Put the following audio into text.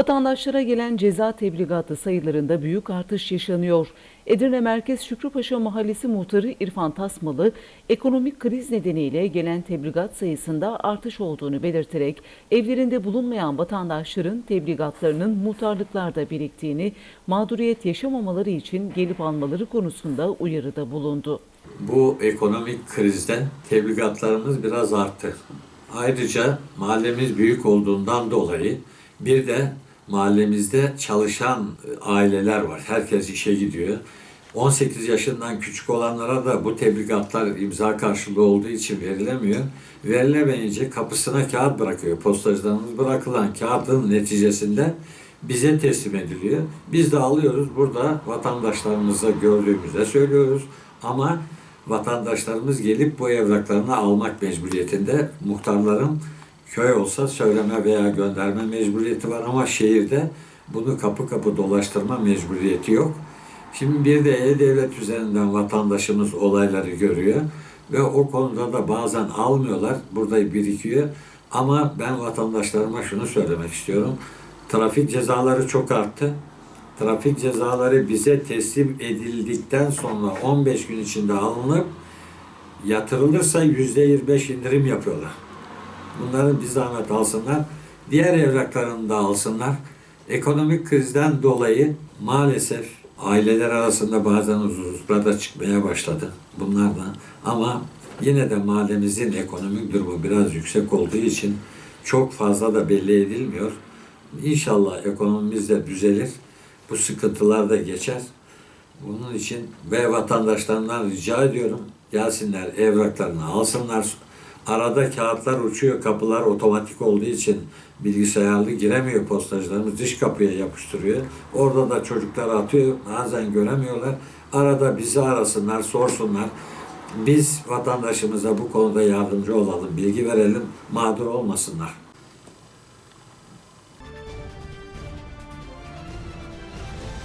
Vatandaşlara gelen ceza tebligatı sayılarında büyük artış yaşanıyor. Edirne Merkez Şükrüpaşa Mahallesi muhtarı İrfan Tasmalı, ekonomik kriz nedeniyle gelen tebligat sayısında artış olduğunu belirterek evlerinde bulunmayan vatandaşların tebligatlarının muhtarlıklarda biriktiğini, mağduriyet yaşamamaları için gelip almaları konusunda uyarıda bulundu. Bu ekonomik krizden tebligatlarımız biraz arttı. Ayrıca mahallemiz büyük olduğundan dolayı bir de mahallemizde çalışan e, aileler var. Herkes işe gidiyor. 18 yaşından küçük olanlara da bu tebligatlar imza karşılığı olduğu için verilemiyor. Verilemeyince kapısına kağıt bırakıyor. Postacılarımız bırakılan kağıdın neticesinde bize teslim ediliyor. Biz de alıyoruz. Burada vatandaşlarımıza gördüğümüzde söylüyoruz. Ama vatandaşlarımız gelip bu evraklarını almak mecburiyetinde. Muhtarların köy olsa söyleme veya gönderme mecburiyeti var ama şehirde bunu kapı kapı dolaştırma mecburiyeti yok. Şimdi bir de E-Devlet üzerinden vatandaşımız olayları görüyor ve o konuda da bazen almıyorlar, burada birikiyor. Ama ben vatandaşlarıma şunu söylemek istiyorum. Trafik cezaları çok arttı. Trafik cezaları bize teslim edildikten sonra 15 gün içinde alınıp yatırılırsa %25 indirim yapıyorlar. Bunların bir zahmet alsınlar. Diğer evraklarını da alsınlar. Ekonomik krizden dolayı maalesef aileler arasında bazen huzursuzluklar çıkmaya başladı. Bunlar da. Ama yine de mahallemizin ekonomik durumu biraz yüksek olduğu için çok fazla da belli edilmiyor. İnşallah ekonomimiz de düzelir. Bu sıkıntılar da geçer. Bunun için ve vatandaşlarımdan rica ediyorum gelsinler evraklarını alsınlar. Arada kağıtlar uçuyor, kapılar otomatik olduğu için bilgisayarlı giremiyor postacılarımız. Dış kapıya yapıştırıyor. Orada da çocuklar atıyor. Bazen göremiyorlar. Arada bizi arasınlar, sorsunlar. Biz vatandaşımıza bu konuda yardımcı olalım, bilgi verelim, mağdur olmasınlar.